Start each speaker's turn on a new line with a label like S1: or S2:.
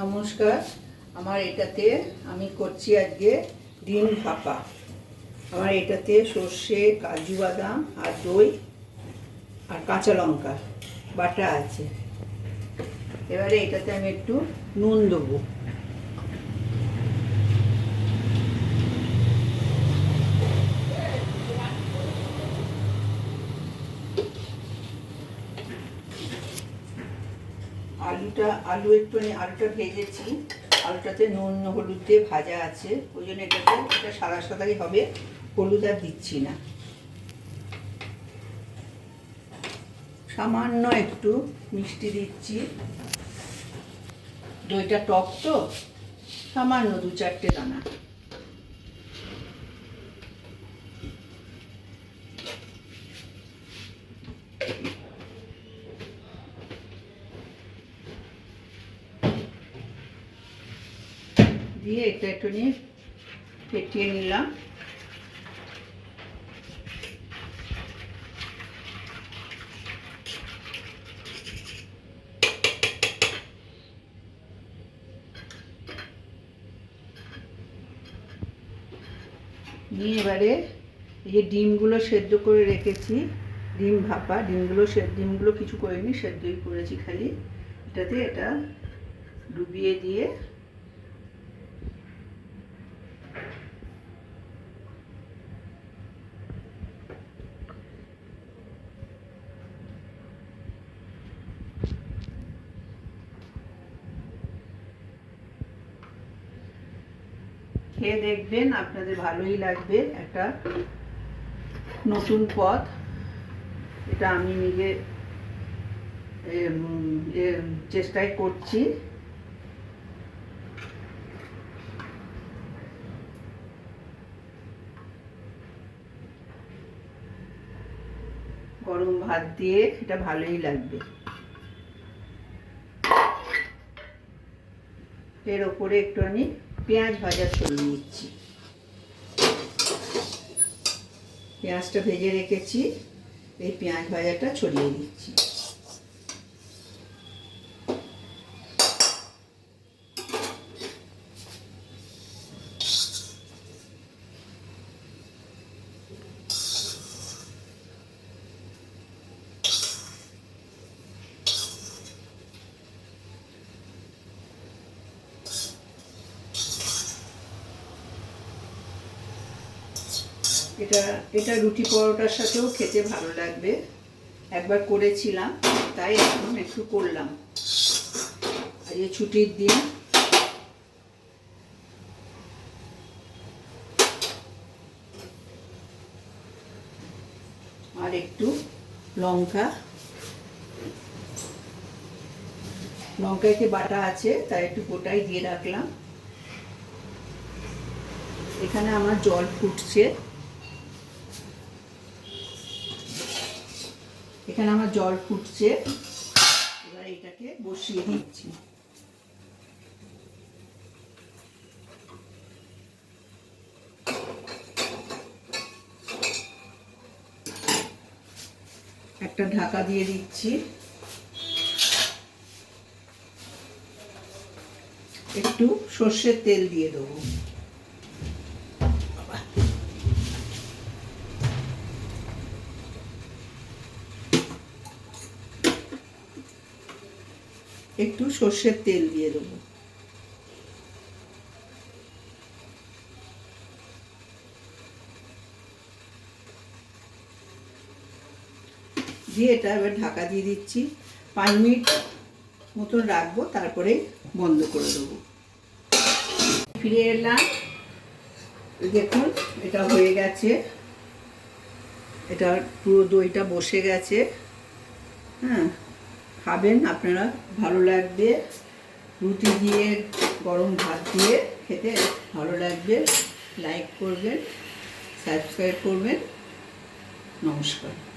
S1: নমস্কার, আমার এটাতে আমি করছি আজকে ডিম ভাপা। আমার এটাতে সর্ষে, কাজু বাদাম আর দই আর কাঁচা লঙ্কা বাটা আছে। এবারে এটাতে আমি একটু নুন দেবো। আলুটা, আলু একটু আলুটা ভেজেছি। আলুটাতে নুন, হলুদ দিয়ে ভাজা আছে। ওই জন্য এটাতে, এটা সাদা সাদাই হবে। হলুদ আর দিচ্ছি না। সামান্য একটু মিষ্টি দিচ্ছি। দইটা টক তো? সামান্য দু চারটে দানা। দিয়ে এটা একটু নিয়ে ফেটিয়ে নিলাম। নিয়ে এবারে এই যে ডিমগুলো সেদ্ধ করে রেখেছি, ডিম ভাপা, ডিমগুলো ডিমগুলো কিছু করিনি, সেদ্ধই করেছি খালি। এটাতে এটা ডুবিয়ে দিয়ে খেয়ে দেখবেন, আপনাদের ভালোই লাগবে একটা নতুন পথ। এটা আমি নিজে চেষ্টাই করছি। গরম ভাত দিয়ে এটা ভালোই লাগবে। এর ওপরে একটু আমি পেঁয়াজ ভাজা ছড়িয়ে নিচ্ছি। পেঁয়াজটা ভেজে রেখেছি এই পেঁয়াজ ভাজাটা ছড়িয়ে দিচ্ছি। এটা এটা রুটি পরোটার সাথেও খেতে ভালো লাগবে। একবার করেছিলাম, তাই এখন একটু করলাম। আর এই ছুটির দিন আর একটু লঙ্কা। লঙ্কা একটু বাটা আছে, তাই একটু গোটাই দিয়ে রাখলাম। এখানে আমার জল ফুটছে। এখানে আমার জল ফুটছে। এবার এটাকে বসিয়ে দিচ্ছি। একটা ঢাকা দিয়ে দিচ্ছি। একটু সর্ষের তেল দিয়ে দেবো। একটু সর্ষের তেল দিয়ে দেবো। দিয়ে এটা এবার ঢাকা দিয়ে দিচ্ছি। পাঁচ মিনিট মতন রাখব, তারপরে বন্ধ করে দেবো। ফিরে এলাম। দেখুন, এটা হয়ে গেছে। এটা পুরো দইটা বসে গেছে। হ্যাঁ। খাবেন, আপনারা ভালো লাগবে। রুটি দিয়ে, গরম ভাত দিয়ে খেতে ভালো লাগবে। লাইক করবেন সাবস্ক্রাইব করবেন। নমস্কার।